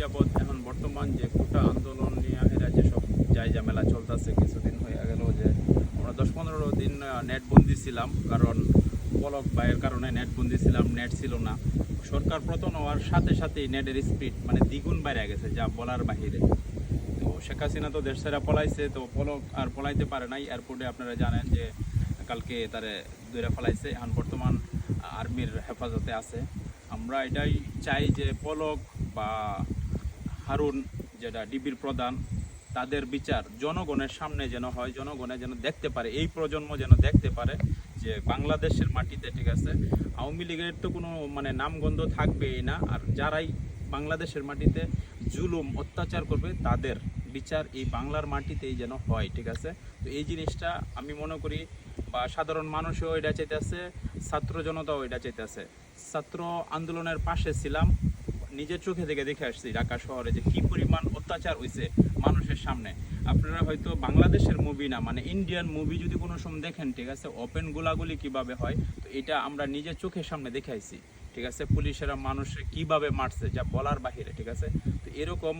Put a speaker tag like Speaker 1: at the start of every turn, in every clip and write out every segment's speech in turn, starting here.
Speaker 1: যাবৎ এখন বর্তমান যে কোটা আন্দোলন নিয়ে এরা যেসব যাই যা মেলা চলতেছে, কিছুদিন হয়ে গেল যে আমরা দশ পনেরো দিন নেট বন্দি ছিলাম, কারণ পলক বায়ের কারণে নেট বন্দি ছিলাম নেট ছিল না। সরকার প্রথম হওয়ার সাথে সাথেই নেটের স্পিড মানে দ্বিগুণ বাইরে গেছে, যা বলার বাহিরে। তো শেখ হাসিনা তো দেশ সেরা পলাইছে, তো পলক আর পলাইতে পারে নাই। এয়ারপোর্টে আপনারা জানেন যে কালকে তারে দূরে ফেলাইছে, এখন বর্তমান আর্মির হেফাজতে আছে। আমরা এটাই চাই যে পলক বা হারুন, যেটা ডিবির প্রধান, তাদের বিচার জনগণের সামনে যেন হয়, জনগণে যেন দেখতে পারে, এই প্রজন্ম যেন দেখতে পারে যে বাংলাদেশের মাটিতে, ঠিক আছে, আওয়ামী লীগের তো কোনো মানে নামগন্ধ থাকবেই না, আর যারাই বাংলাদেশের মাটিতে জুলুম, অত্যাচার করবে, তাদের বিচার এই বাংলার মাটিতেই যেন হয়, ঠিক আছে? তো এই জিনিসটা আমি মনে করি, বা সাধারণ মানুষও এটা চাইতেছে, ছাত্র জনতাও এটা চাইতেছে। ছাত্র আন্দোলনের পাশে ছিলাম নিজের চোখে থেকে দেখে আসছি ঢাকা শহরে যে কি পরিমাণ অত্যাচার হয়েছে মানুষের সামনে। আপনারা হয়তো বাংলাদেশের মুভি না মানে ইন্ডিয়ান মুভি যদি কোনো সময় দেখেন, ঠিক আছে ওপেন গোলাগুলি কীভাবে হয়, তো এটা আমরা নিজের চোখের সামনে দেখে আইছি। ঠিক আছে, পুলিশেরা মানুষে কীভাবে মারছে যা বলার বাহিরে, ঠিক আছে? তো এরকম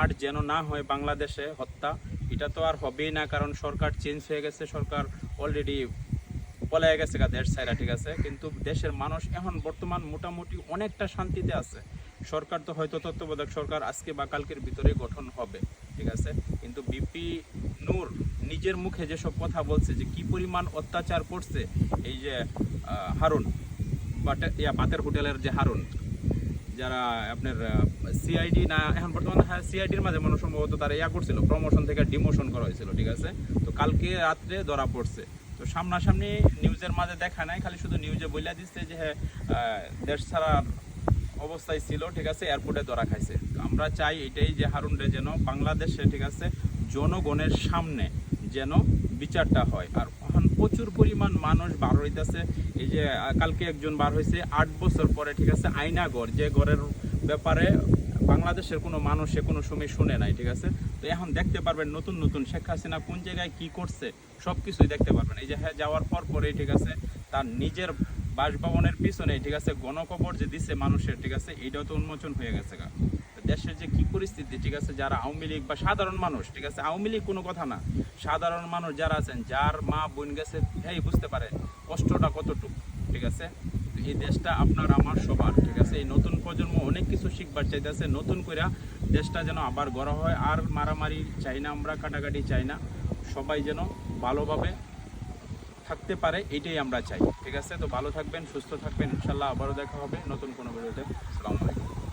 Speaker 1: আর যেন না হয় বাংলাদেশে হত্যা, এটা তো আর হবেই না, কারণ সরকার চেঞ্জ হয়ে গেছে, সরকার অলরেডি পলায় গেছে গা দেশ ছাইরা, ঠিক আছে? কিন্তু দেশের মানুষ এখন বর্তমান মোটামুটি অনেকটা শান্তিতে আছে। সরকার তো হয়তো তত্ত্বাবধায়ক সরকার আজকে বা কালকের ভিতরে গঠন হবে, ঠিক আছে? কিন্তু বিপি নূর নিজের মুখে যেসব কথা বলছে যে কি পরিমাণ অত্যাচার করছে, এই যে হারুন ইয়া বাতের হোটেলের যে হারুন, যারা আপনার সিআইডি না, এখন বর্তমানে হ্যাঁ সিআইডির মাঝে মনে সম্ভবত তারা ইয়া করছিল প্রমোশন থেকে ডিমোশন করা হয়েছিল, ঠিক আছে? তো কালকে রাত্রে ধরা পড়ছে। তো সামনাসামনি নিউজের মাঝে দেখা নাই, খালি শুধু নিউজে বইলা দিচ্ছে যে হ্যাঁ দেশ ছাড়ার অবস্থায় ছিল, ঠিক আছে, এয়ারপোর্টে ধরা খাইছে। আমরা চাই এটাই যে হারুন রে যেন বাংলাদেশে, ঠিক আছে, জনগণের সামনে যেন বিচারটা হয়। আর প্রচুর পরিমাণ মানুষ বার হইতেছে। এই যে কালকে একজন বার হয়েছে আট বছর পরে, ঠিক আছে আয়নাগর যে ঘরের ব্যাপারে বাংলাদেশের কোনো মানুষ কোনো সময় শুনে নাই, ঠিক আছে? তো এখন দেখতে পারবেন নতুন নতুন শেখ হাসিনা কোন জায়গায় কি করছে সব কিছুই দেখতে পারবেন। এই যে হ্যাঁ যাওয়ার পর পরে ঠিক আছে, তার নিজের বাসভবনের পিছনে, ঠিক আছে, গণকবর যে দিছে মানুষের, ঠিক আছে এইটাও তো উন্মোচন হয়ে গেছে গা। দেশের যে কি পরিস্থিতি, ঠিক আছে, যারা আওয়ামী লীগ বা সাধারণ মানুষ, ঠিক আছে, আওয়ামী লীগ কোনো কথা না, সাধারণ মানুষ যারা আছেন, যার মা বোন গেছে এই বুঝতে পারে কষ্টটা কতটুকু, ঠিক আছে? এই দেশটা আপনার, আমার, সবার ঠিক আছে এই নতুন প্রজন্ম অনেক কিছু শিখবার চাইতেছে, নতুন করে দেশটা যেন আবার গড়া হয়। আর মারামারি চাই না আমরা কাটাকাটি চাই না সবাই যেন ভালোভাবে থাকতে পারে, এটাই আমরা চাই। ঠিক আছে? তো ভালো থাকবেন, সুস্থ থাকবেন, ইনশাল্লাহ আবারও দেখা হবে নতুন কোনো ভিডিওতে। আলাইকুম।